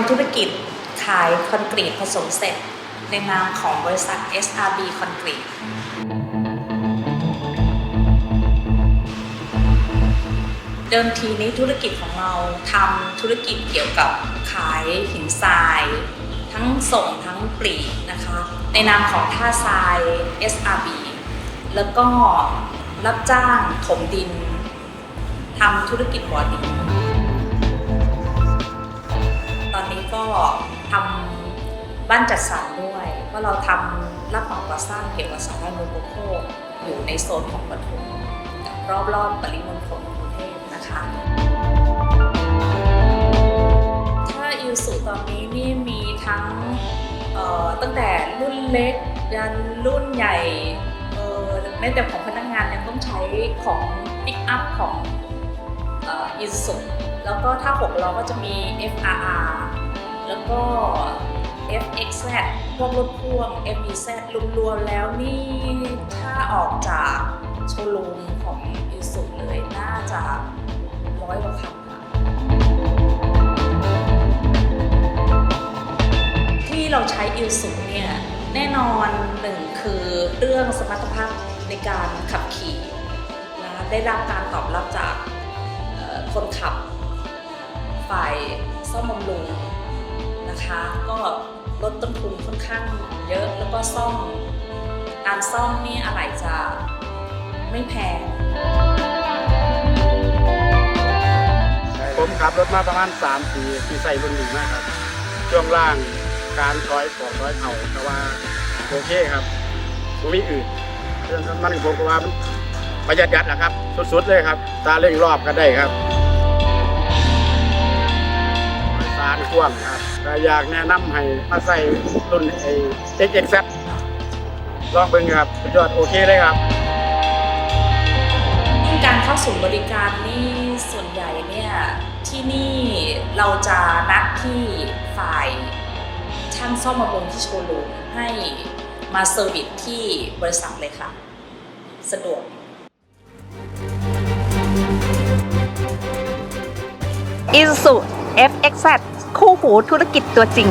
ำธุรกิจขายคอนกรีตผสมเสร็จ ในนามของบริษัท SRB คอนกรีตเดิมทีนี้ธุรกิจของเราทำธุรกิจเกี่ยวกับขายหินทราย ทั้งส่งทั้งปลีกนะคะ ในนามของท่าทราย SRB แล้วก็รับจ้างถมดินทำธุรกิจบ่อดิน ทำบ้านจัดสรรด้วยว่าะเราทำรับเหมาก่อสร้างเกี่ยวกับสาธารณูปโภคอยู่ในโซนของปทุมกับรอบๆปริมณฑลกรุงเทพนะคะถ้าอิวสุตอนนี้นี่มีทั้งตั้งแต่รุ่นเล็กยันรุ่นใหญ่แม้แต่ของพนักงานยังต้องใช้ของปิกอัพของอิสุแล้วก็ถ้า6ล้อก็จะมี FRR แล้วก็ FXZ พวกรถพ่วง FEZ รวมๆแล้วนี่ถ้าออกจากโชว์รูมของอิสุเลยน่าจะร้อยกว่าคันค่ะ ที่เราใช้อิสุเนี่ย แน่นอนหนึ่งคือเรื่องสมรรถภาพในการขับขี่นะได้รับการตอบรับจากคนขับฝ่ายซ่อมบำรุง นะคะ ก็ลดต้นทุนค่อนข้างเยอะแล้วก็ซ่อม การซ่อมนี่อะไรจะไม่แพงผมขับรถมาประมาณ3ปีที่ใส่รุ่นนี้มากครับ ช่วงล่างการถอยของร้อยเข่าแต่ว่าโอเคครับผมมีอื่นเรื่องมันผมก็ว่ามันประหยัดยัดนะครับ สุดๆเลยครับ ตาเร่งรอบก็ได้ครับ กว้างครับก็อยากแนะนำให้มาใส่รุ่นไอ้ XXZ ลองเบิ่งครับสุดยอดโอเคเลยครับ การเข้าสู่บริการนี่ส่วนใหญ่เนี่ยที่นี่เราจะนัดที่ฝ่ายช่างซ่อมบำรุงที่โชว์รูมให้มาเซอร์วิสที่บริษัทเลยค่ะ สะดวก Isuzu FXZ คู่หูธุรกิจตัวจริง